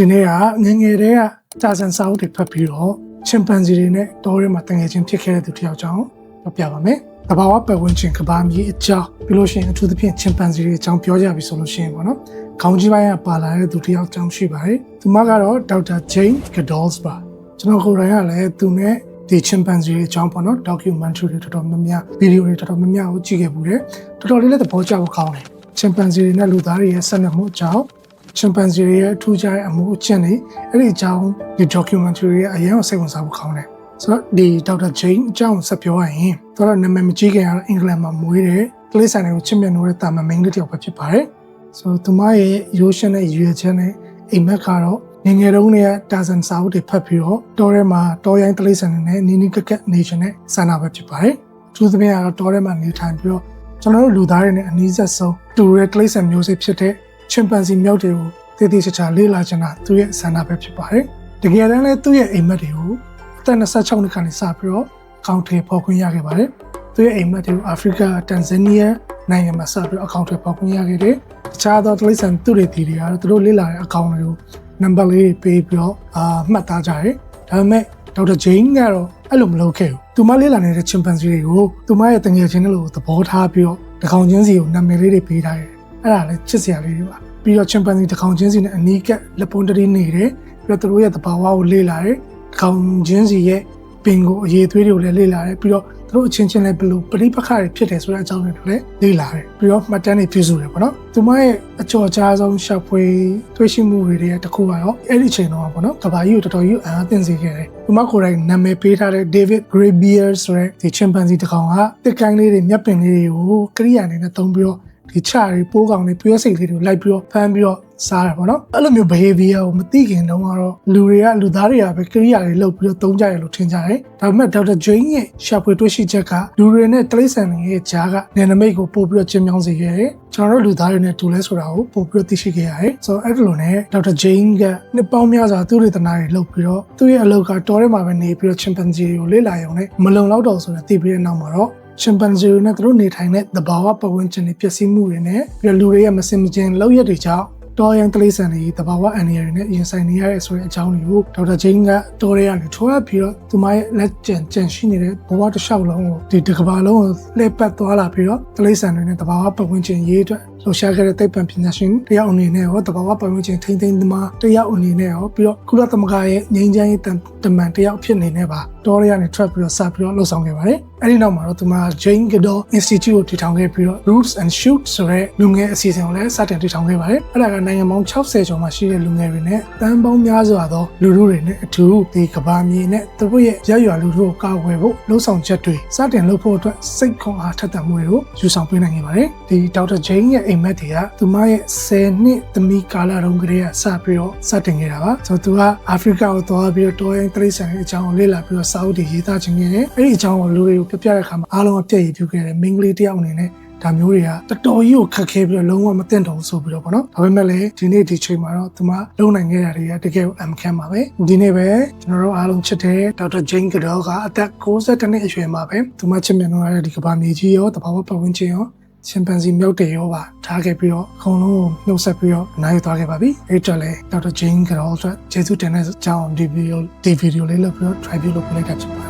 ဒီနေ့ကငယ်ငယ်တည်းကတာဆန်စာအုပ်တွေဖတ်ပြီးတော့ချင်ပန်စီတွေနဲ့တောထဲမှာတငယ်ချင်းဖြစ်ခဲ့တဲ့သူတစ်ယောက်ကြောင့်ပြောပြပါမယ်။တဘာဝပတ်ဝန်းကျင်ကဘာမြေအကြောင်းပြီးလို့ရှိရင်အထူးသဖြင့်ချင်ပန်စီတွေအကြောင်းပြောကြပြီဆိုလို့ရှိရင်ပေါ့နော်။ခေါင်းကြီးပိုင်းကပါလာတဲ့သူတစ်ယောက်ကြောင့်ရှိပါတယ်။သူမကတော့ဒေါက်တာဂျိန်းဂဒေါလ်စ်ပါ။ကျွန်တော်ကိုယ်တိုင်ကလည်းသူနဲ့ဒီချင်ပန်စီတွေအကြောင်းပေါ့နော် documentary တွေတော်တော်များများဗီဒီယိုတွေတော်တော်များများကိုကြည့်ခဲ့ပူတယ်။တော်တော်လေးလည်းသဘောကျဖို့ကောင်းတယ်။ချင်ပန်စီတွေနဲ့လူသားတွေရဲ့ဆက်နွယ်မှုအကြောင်း ချင်ပန်စီတွေရဲ့အထူးခြားတဲ့အမှုအကျင့်တွေအဲ့ဒီအကြောင်းဒီ documentary ရဲ့အရင်ကစိတ်ဝင်စားဖို့ကောင်းတယ်ဆိုတော့ဒီဒေါက်တာဂျိန်းအကြောင်းဆက်ပြောရရင်သူကနာမည်မကြီးခင်ကတော့အင်္ဂလန်မှာမွေးတယ်ကလေးဆိုင်တွေကိုချစ်မြတ်နိုးတဲ့တာမန်မိန်းကလေးတစ်ယောက်ပဲဖြစ်ပါတယ်ဆိုတော့သူမရဲ့ရိုးရှင်းတဲ့ရွေချက်နဲ့အိမ်မက်ကတော့ငယ်ငယ်တုန်းကတာဇန်စာအုပ်တွေဖတ်ပြီးတော့တောထဲမှာတောရိုင်းကလေးဆိုင်တွေနဲ့နီနီကက်ကက်နေရှင်နဲ့ဆန္ဒပဲဖြစ်ပါတယ်အထူးသဖြင့်ကတော့တောထဲမှာနေထိုင်ပြီးတော့ကျွန်တော်တို့လူသားတွေနဲ့အနည်းဆက်ဆုံးတူတဲ့ကလေးဆန်မျိုးစိဖြစ်တဲ့ ချင်ပန်စီမြောက်တွေကိုတည်တည်ချာချာလေ့လာချင်တာသူရဲ့ဆန္ဒပဲဖြစ်ပါတယ်။တကယ်တမ်းလည်းသူ့ရဲ့အိမ်မက်တွေကိုအသက်26နှစ်ကနေစပြီးတော့အကောင့်တွေပေါ်ခွင့်ရခဲ့ပါတယ်။သူ့ရဲ့အိမ်မက်တွေကိုအာဖရိကတန်ဇန်နီးယားနိုင်ငံမှာစပြီးတော့အကောင့်တွေပေါ်ခွင့်ရခဲ့တယ်။တခြားသောတိရစ္ဆာန်သူတွေတီတွေကတော့သူတို့လေ့လာတဲ့အကောင့်တွေကိုနံပါတ်လေးတွေပေးပြီးတော့အာမှတ်သားကြတယ်။ဒါပေမဲ့ဒေါက်တာဂျိန်းကတော့အဲ့လိုမလုပ်ခဲ့ဘူး။သူမလေ့လာနေတဲ့ချင်ပန်စီတွေကိုသူမရဲ့တငယ်ချင်းတွေလိုသဘောထားပြီးတော့တကောင်ချင်းစီကိုနာမည်လေးတွေပေးထားတယ်။အဲ့ဒါလည်းချစ်စရာလေးတွေပါ။ ပြီးတော့ချင်ပန်စီတစ်ကောင်ချင်းစီနဲ့အနီးကပ်လက်ပွန်တရီနေတယ်ပြီးတော့သူတို့ရဲ့သဘာဝကိုလေ့လာတယ်တစ်ကောင်ချင်းစီရဲ့ပင်ကိုအရေးသွေးတွေကိုလည်းလေ့လာတယ်ပြီးတော့သူတို့အချင်းချင်းလည်းဘယ်လိုပရိပခတွေဖြစ်တယ်ဆိုတဲ့အကြောင်းတွေကိုလည်းလေ့လာတယ်ပြီးတော့မှတ်တမ်းတွေပြုစုတယ်ပေါ့နော်သူမရဲ့အကျော်ကြားဆုံးရှောက်ဖွေတွေ့ရှိမှုတွေရဲ့တစ်ခုကတော့အဲ့ဒီအချိန်တော့ပေါ့နော်ကဘာကြီးကိုတော်တော်ကြီးအားသင့်စေခဲ့တယ်သူမကိုယ်တိုင်နာမည်ပေးထားတဲ့ David Graebier ဆိုတဲ့ဒီ chimpanzee တစ်ကောင်ကတစ်ကိုင်းလေးတွေမျက်ပင်လေးတွေကိုကရိယာအနေနဲ့သုံးပြီးတော့ ဒီချတွေပိုးကောင်တွေပြောစိတ်လေးတွေလိုက်ပြီးတော့ဖမ်းပြီးတော့စားတာပေါ့နော်အဲ့လိုမျိုး behavior ကိုမသိခင်တုန်းကတော့လူတွေကလူသားတွေကပဲကိရိယာတွေလုပ်ပြီးတော့သုံးကြရလို့ထင်ကြတယ်ဒါပေမဲ့ဒေါက်တာဂျိန်းရဲ့ရှာဖွေတွေ့ရှိချက်ကလူတွေနဲ့တိရစ္ဆာန်တွေရဲ့ဂျားကနယ်နိမိတ်ကိုပို့ပြီးတော့ကျင်းမြောင်းစေခဲ့တယ်ကျွန်တော်တို့လူသားတွေနဲ့တူလဲဆိုတာကိုပို့ပြီးတော့သိရှိခဲ့ရတယ်ဆိုတော့အဲ့ဒီလိုနဲ့ဒေါက်တာဂျိန်းကနှစ်ပေါင်းများစွာသူ့ရဲ့တနာတွေလုပ်ပြီးတော့သူ့ရဲ့အလုပ်ကတောထဲမှာပဲနေပြီးတော့ချင်ပန်ဂျီကိုလေ့လာရုံနဲ့မလုံလောက်တော့ဆိုတဲ့သိပြီးတဲ့နောက်မှာတော့ ချင်ပန်ဇီတွေနဲ့သူတို့နေထိုင်တဲ့သဘာဝပတ်ဝန်းကျင်တွေပျက်စီးမှုတွေနဲ့ပြီးတော့လူတွေရဲ့မစင်မကျင်လောက်ရက်တွေကြောင့်တော်ရန်ကလေးဆန်တွေတဘာဝအန်ရီတွေနဲ့ရင်ဆိုင်နေရတဲ့ဆိုတဲ့အကြောင်းတွေကိုဒေါက်တာဂျိန်းကတော်ရဲကနေထွားပြီးတော့သူမရဲ့လက်ကျန်ကျန်ရှိနေတဲ့ဘဝတစ်လျှောက်လုံးကိုဒီတစ်ကဘာလုံးကိုလှည့်ပတ်သွားလာပြီးတော့ကလေးဆန်တွေနဲ့တဘာဝပတ်ဝန်းကျင်ရေးအတွက်လှူရှားခဲ့တဲ့သိပ္ပံပညာရှင်တယောက်အနေနဲ့ရောတဘာဝပတ်ဝန်းကျင်ထိမ့်သိမ်းသမားတယောက်အနေနဲ့ရောပြီးတော့ကုလသမဂ္ဂရဲ့ငြိမ်းချမ်းရေးတမန်တယောက်ဖြစ်နေနေပါတော်ရဲကနေထွက်ပြီးတော့စပြီးတော့လှုပ်ဆောင်ခဲ့ပါတယ် အဲဒီနောက်မှာတော့သူမ Jane Goodall Institute ကိုတည်ထောင်ခဲ့ပြီးတော့ Roots and Shoots ဆိုတဲ့လူငယ်အစီအစဉ်ကိုလည်းစတင်တည်ထောင်ခဲ့ပါတယ်အဲ့ဒါကနိုင်ငံပေါင်း60ကျော်မှာရှိတဲ့လူငယ်တွေနဲ့တန်းပေါင်းများစွာသောလူထုတွေနဲ့အထူးဒီကဘာမြေနဲ့သူတို့ရဲ့ရရွာလူထုကိုကာကွယ်ဖို့လှုံ့ဆော်ချက်တွေစတင်လုပ်ဖို့အတွက်စိတ်ခွန်အားထက်သန်မှုတွေကိုယူဆောင်ပေးနိုင်ခဲ့ပါတယ်ဒီဒေါက်တာ Jane ရဲ့အိမ်မက်တွေကသူမရဲ့10နှစ်သမီးကာလတုန်းကတည်းကစပြီးတော့စတင်ခဲ့တာပါဆိုတော့သူကအာဖရိကကိုသွားပြီးတော့တောရင်တိရစ္ဆာန်ရဲ့အကြောင်းကိုလေ့လာပြီးတော့စာအုပ်တွေရေးသားခြင်းခဲ့တယ်အဲ့ဒီအကြောင်းကိုလူတွေကိုပြပြတဲ့အခါမှာအားလုံးအပြည့်ရည်ပြုခဲ့တယ်မိန်းကလေးတစ်ယောက်အနေနဲ့ဒါမျိုးတွေကတော်တော်ကြီးကိုခက်ခဲပြီးတော့လုံးဝမသိတော့ဘူးဆိုပြီးတော့ပေါ့နော်ဒါပေမဲ့လည်းဒီနေ့ဒီချိန်မှာတော့သူမလုံနိုင်ခဲ့တာတွေကတကယ်ကိုအမ်ခံပါပဲဒီနေ့ပဲကျွန်တော်တို့အားလုံးချစ်တဲ့ဒေါက်တာဂျိန်းကဒေါကအသက်62နှစ်အရွယ်မှာပဲသူမချစ်မြတ်လို့ရတဲ့ဒီကဘာမြေကြီးရောတဘာဝပတ်ဝန်းကျင်ရောချင်ပန်စီမြောက်တယ်ရောပါထားခဲ့ပြီးတော့အကုန်လုံးကိုနှုတ်ဆက်ပြီးတော့နိုင်သွားခဲ့ပါပြီအဲ့တော့လေဒေါက်တာဂျိန်းကတော့ကျေးဇူးတင်တဲ့အကြောင်းဒီဗီဒီယိုဒီဗီဒီယိုလေးလုပ်ပြီးတော့ try ပြုလုပ်ပေးလိုက်တာဖြစ်ပါတယ်